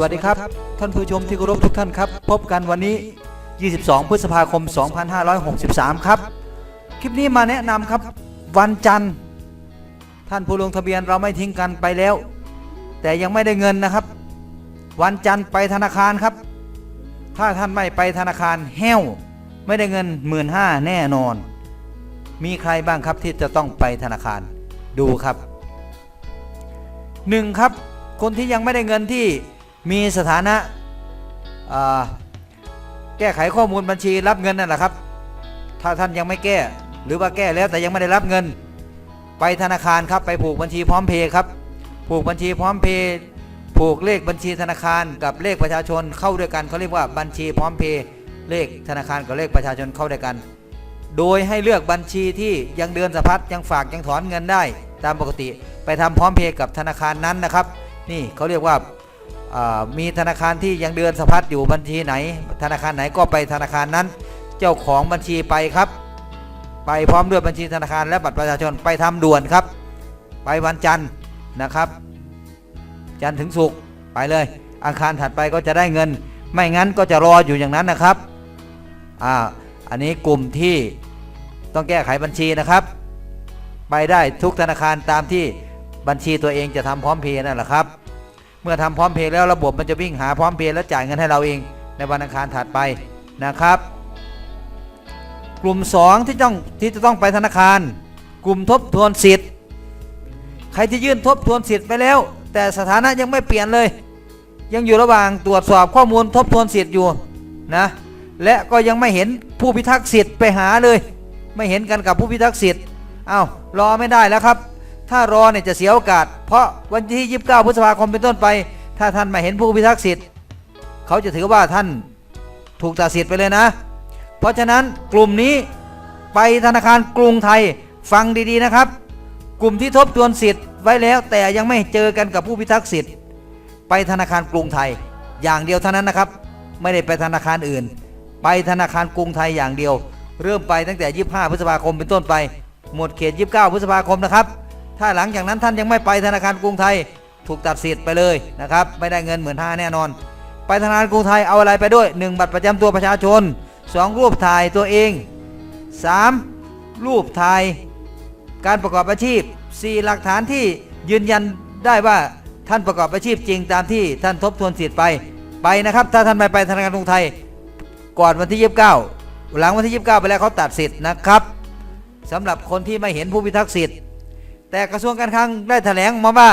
วัสดีครับ ท่านผู้ชมที่เคารพทุกท่านครับ พบกันวันนี้ 22 พฤษภาคม 2563 ครับ คลิปนี้มาแนะนำครับ วันจันทร์ ท่านผู้ลงทะเบียนเราไม่ทิ้งกันไปแล้ว แต่ยังไม่ได้เงินนะครับ วันจันทร์ไปธนาคารครับ ถ้าท่านไม่ไปธนาคารแห้ว ไม่ได้เงิน 1 5ื่นแน่นอน มีใครบ้างครับที่จะต้องไปธนาคารดูครับหนึ่งครับคนที่ยังไม่ได้เงินที่ มีสถานะาแก้ไขข้อมูลบัญชีรับเงินนั่นแหละครับ ถ้าท่านยังไม่แก้ หรือว่าแก้แล้วแต่ยังไม่ได้รับเงิน ไปธนาคารครับไปผูกบัญชีพร้อมเพย์ครับ ผูกบัญชีพร้อมเพย์ผูกเลขบัญชีธนาคารกับเลขประชาชนเข้าด้วยกันเขาเรียกว่าบัญชีพร้อมเพย์เลขธนาคารกับเลขประชาชนเข้าด้วยกัน โดยให้เลือกบัญชีที่ยังเดือนสะพัดยังฝากยังถอนเงินได้ ตามปกติ ไปทำพร้อมเพย์กับธนาคารนั้นนะครับ นี่เขาเรียกว่า มีธนาคารที่ยังเดือนสะพัดอยู่บัญชีไหน ธนาคารไหนก็ไปธนาคารนั้น เจ้าของบัญชีไปครับ ไปพร้อมด้วยบัญชีธนาคารและบัตรประชาชนไปทำด่วนครับ ไปวันจันทร์นะครับ จันทร์ถึงศุกร์ไปเลยอังคารถัดไปก็จะได้เงิน ไม่งั้นก็จะรออยู่อย่างนั้นนะครับอ่าอันนี้กลุ่มที่ต้องแก้ไขบัญชีนะครับ ไปได้ทุกธนาคารตามที่บัญชีตัวเองจะทำพร้อมเพย์นั่นแหละครับ เมื่อทำพร้อมเพย์แล้วระบบมันจะวิ่งหาพร้อมเพย์แล้วจ่ายเงินให้เราเอง ในวันอังคารถัดไปนะครับ กลุ่ม 2 ที่ต้องที่จะต้องไปธนาคาร กลุ่มทบทวนสิทธิ์ ใครที่ยื่นทบทวนสิทธิ์ไปแล้ว แต่สถานะยังไม่เปลี่ยนเลย ยังอยู่ระหว่างตรวจสอบข้อมูลทบทวนสิทธิ์อยู่นะและก็ยังไม่เห็นผู้พิทักษ์สิทธิ์ไปหาเลย ไม่เห็นกันกับผู้พิทักษ์สิทธิ์อ้าวรอไม่ได้แล้วครับ ถ้ารอเนี่ยจะเสียโอกาส เพราะวันที่ 29 พฤษภาคมเป็นต้นไป ถ้าท่านไม่เห็นผู้พิทักษ์สิทธิ์เขาจะถือว่าท่านถูกตัดสิทธิ์ไปเลยนะ เพราะฉะนั้นกลุ่มนี้ไปธนาคารกรุงไทยฟังดีๆนะครับ กลุ่มที่ทบทวนสิทธิ์ไว้แล้วแต่ยังไม่เจอกันกับผู้พิทักษ์สิทธิ์ไปธนาคารกรุงไทยอย่างเดียวเท่านั้นนะครับ ไม่ได้ไปธนาคารอื่น ไปธนาคารกรุงไทยอย่างเดียว เริ่มไปตั้งแต่ 25 พฤษภาคมเป็นต้นไป หมดเขต 29 พฤษภาคมนะครับ ถ้าหลังจากนั้นท่านยังไม่ไปธนาคารกรุงไทยถูกตัดสิทธิ์ไปเลยนะครับไม่ได้เงินหมื่นห้าแน่นอน ไปธนาคารกรุงไทยเอาอะไรไปด้วย 1 บัตรประจำตัวประชาชน 2 รูปถ่ายตัวเอง 3. รูปถ่ายการประกอบอาชีพ 4 หลักฐานที่ยืนยันได้ว่าท่านประกอบอาชีพจริงตามที่ท่านทบทวนสิทธิ์ไปไปนะครับ ถ้าท่านไม่ไปธนาคารกรุงไทยก่อนวันที่ 29 หลังวันที่ 29 ไปแล้วเขาตัดสิทธิ์นะครับสำหรับคนที่ไม่เห็นผู้พิทักษ์สิทธิ์ แต่กระทรวงการคลังได้แถลงมาว่า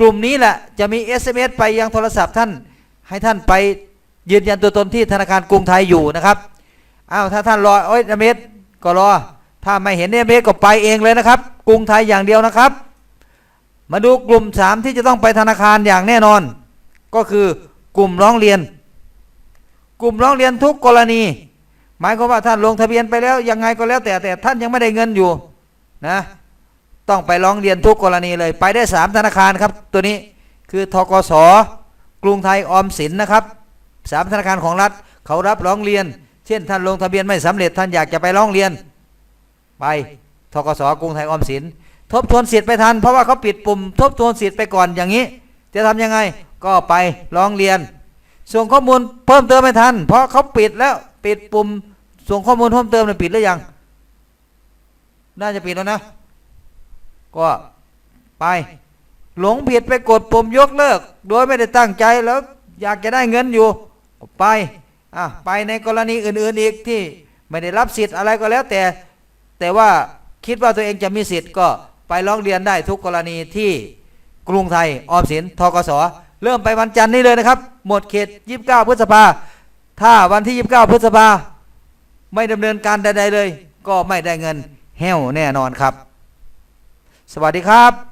กลุ่มนี้แหละจะมี SMS ไปยังโทรศัพท์ท่านให้ท่านไปยืนยันตัวตนที่ธนาคารกรุงไทยอยู่นะครับอ้าวถ้าท่านรอโอ้เอเมสก็รอ ถ้าไม่เห็นเอเมสก็ไปเองเลยนะครับ กรุงไทยอย่างเดียวนะครับ มาดูกลุ่ม 3 ที่จะต้องไปธนาคารอย่างแน่นอน ก็คือกลุ่มร้องเรียน กลุ่มร้องเรียนทุกกรณี หมายความว่าท่านลงทะเบียนไปแล้วยังไงก็แล้วแต่แต่ท่านยังไม่ได้เงินอยู่นะ ต้องไปร้องเรียนทุกกรณีเลย ไปได้ 3 ธนาคารครับ ตัวนี้คือทกสกรุงไทยออมสินนะครับสามธนาคารของรัฐเขารับร้องเรียน เช่นท่านลงทะเบียนไม่สำเร็จท่านอยากจะไปร้องเรียน ไปทกสกรุงไทยออมสิน ทบทวนสิทธิ์ไปทัน เพราะว่าเขาปิดปุ่ม ทบทวนสิทธิ์ไปก่อนอย่างนี้ จะทำยังไงก็ไปร้องเรียน ส่งข้อมูลเพิ่มเติมไม่ทัน เพราะเขาปิดแล้วปิดปุ่มส่งข้อมูลเพิ่มเติมเนี่ยปิดหรือยังน่าจะปิดแล้วนะ ก็ไป หลงผิดไปกดปุ่มยกเลิก โดยไม่ได้ตั้งใจแล้วอยากจะได้เงินอยู่ก็ไปอะไปในกรณีอื่น ๆอีกที่ไม่ได้รับสิทธิ์อะไรก็แล้วแต่ แต่ว่าคิดว่าตัวเองจะมีสิทธิ์ก็ไปร้องเรียนได้ทุกกรณีที่กรุงไทยออมสินทกสเริ่มไปวันจันทร์นี้เลยนะครับ หมดเขต 29 พฤษภา ถ้าวันที่ 29 พฤษภา ไม่ดำเนินการใดๆเลย ก็ไม่ได้เงินแห้วแน่นอนครับ สวัสดีครับ